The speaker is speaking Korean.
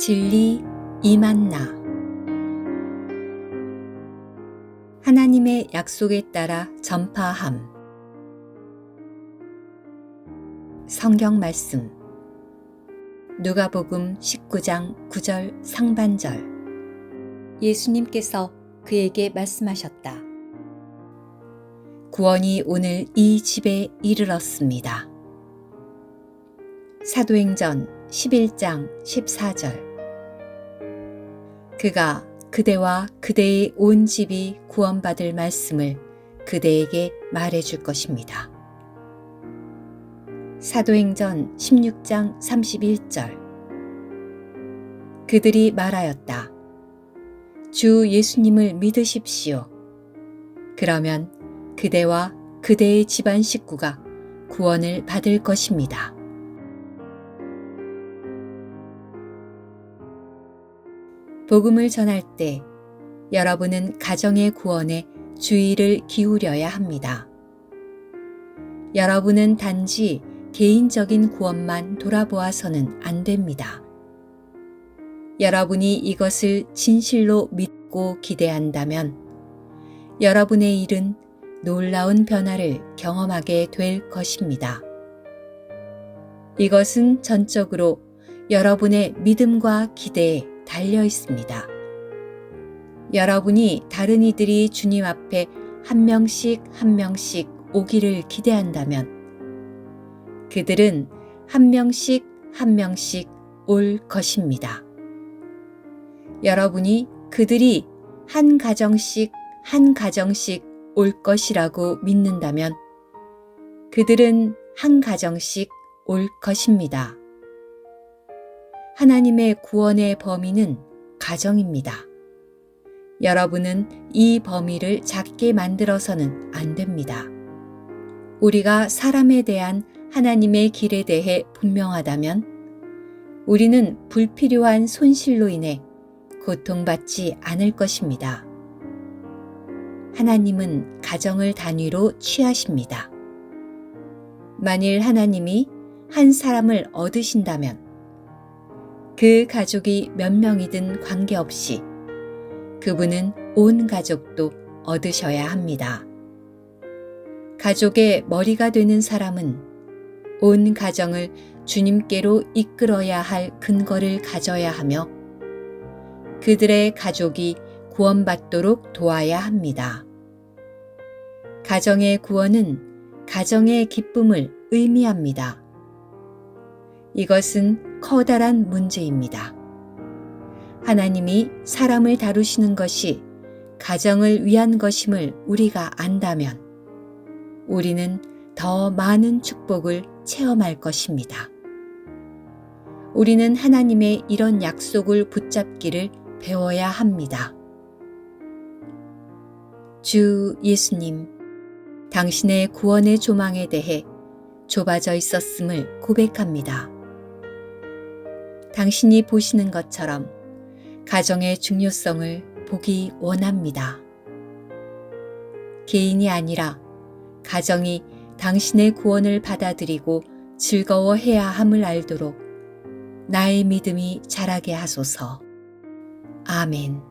진리 이만나. 하나님의 약속에 따라 전파함. 성경 말씀. 누가복음 19장 9절 상반절. 예수님께서 그에게 말씀하셨다. 구원이 오늘 이 집에 이르렀습니다. 사도행전 11장 14절 그가 그대와 그대의 온 집이 구원받을 말씀을 그대에게 말해 줄 것입니다. 사도행전 16장 31절 그들이 말하였다. 주 예수님을 믿으십시오. 그러면 그대와 그대의 집안 식구가 구원을 받을 것입니다. 복음을 전할 때 여러분은 가정의 구원에 주의를 기울여야 합니다. 여러분은 단지 개인적인 구원만 돌아보아서는 안 됩니다. 여러분이 이것을 진실로 믿고 기대한다면 여러분의 일은 놀라운 변화를 경험하게 될 것입니다. 이것은 전적으로 여러분의 믿음과 기대에 달려 있습니다. 여러분이 다른 이들이 주님 앞에 한 명씩 한 명씩 오기를 기대한다면 그들은 한 명씩 한 명씩 올 것입니다. 여러분이 그들이 한 가정씩 한 가정씩 올 것이라고 믿는다면 그들은 한 가정씩 올 것입니다. 하나님의 구원의 범위는 가정입니다. 여러분은 이 범위를 작게 만들어서는 안 됩니다. 우리가 사람에 대한 하나님의 길에 대해 분명하다면 우리는 불필요한 손실로 인해 고통받지 않을 것입니다. 하나님은 가정을 단위로 취하십니다. 만일 하나님이 한 사람을 얻으신다면 그 가족이 몇 명이든 관계없이 그분은 온 가족도 얻으셔야 합니다. 가족의 머리가 되는 사람은 온 가정을 주님께로 이끌어야 할 근거를 가져야 하며 그들의 가족이 구원받도록 도와야 합니다. 가정의 구원은 가정의 기쁨을 의미합니다. 이것은 커다란 문제입니다. 하나님이 사람을 다루시는 것이 가정을 위한 것임을 우리가 안다면 우리는 더 많은 축복을 체험할 것입니다. 우리는 하나님의 이런 약속을 붙잡기를 배워야 합니다. 주 예수님, 당신의 구원의 조망에 대해 좁아져 있었음을 고백합니다. 당신이 보시는 것처럼 가정의 중요성을 보기 원합니다. 개인이 아니라 가정이 당신의 구원을 받아들이고 즐거워해야 함을 알도록 나의 믿음이 자라게 하소서. 아멘.